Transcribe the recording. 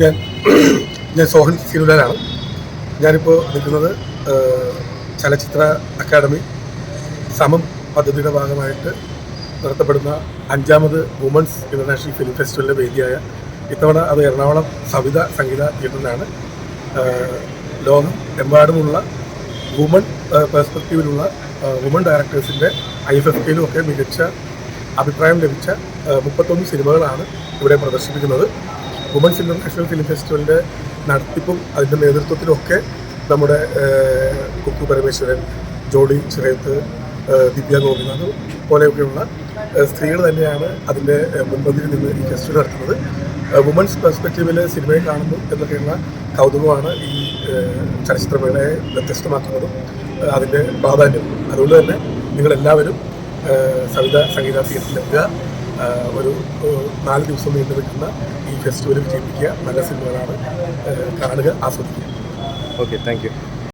ഞാൻ ഞാൻ സോഹൻ സിരുലാനാണ് ഞാനിപ്പോൾ നിൽക്കുന്നത് ചലച്ചിത്ര അക്കാദമി സമം പദ്ധതിയുടെ ഭാഗമായിട്ട് നടത്തപ്പെടുന്ന അഞ്ചാമത് വുമൺസ് ഇന്റർനാഷണൽ ഫിലിം ഫെസ്റ്റിവലിന്റെ വേദിയായ ഇത്തവണ അത് എറണാകുളം സവിത സംഗീത തിയേറ്ററിലാണ്. ലോകം എമ്പാടുമുള്ള വുമൺ പെർസ്പെക്റ്റീവിലുള്ള വുമൺ ഡയറക്ടേഴ്സിന്റെ ഐ എഫ് എഫ് കെയിലും ഒക്കെ മികച്ച അഭിപ്രായം ലഭിച്ച മുപ്പത്തൊന്ന് സിനിമകളാണ് ഇവിടെ പ്രദർശിപ്പിക്കുന്നത്. വുമൺസ് ഇന്റർനാഷണൽ ഫിലിം ഫെസ്റ്റിവലിന്റെ നടത്തിപ്പും അതിന്റെ നേതൃത്വത്തിലൊക്കെ നമ്മുടെ കുക്കു പരമേശ്വരൻ ജോഡി ചിറയത്ത് ദിവ്യ ഗോപിനാഥ് പോലെയൊക്കെയുള്ള സ്ത്രീകൾ തന്നെയാണ് അതിന്റെ മുൻപന്തിയിൽ നിന്ന് ഈ ഫെസ്റ്റിവൽ നടത്തുന്നത്. വുമൻസ് പെർസ്പെക്റ്റീവിൽ സിനിമയെ കാണുന്നു എന്നൊക്കെയുള്ള കൗതുകമാണ് ഈ ചലച്ചിത്രമേളയെ വ്യത്യസ്തമാക്കുന്നതും അതിന്റെ പ്രാധാന്യം അതുകൊണ്ട് തന്നെ നിങ്ങളെല്ലാവരും സവിത സംഗീത ഒരു നാല് ദിവസം നീണ്ടു നിൽക്കുന്ന ഈ ഫെസ്റ്റിവൽ വിജയിപ്പിക്കുക നല്ല സിനിമകളാണ് കാണുക ആസ്വദിക്കുക. Okay thank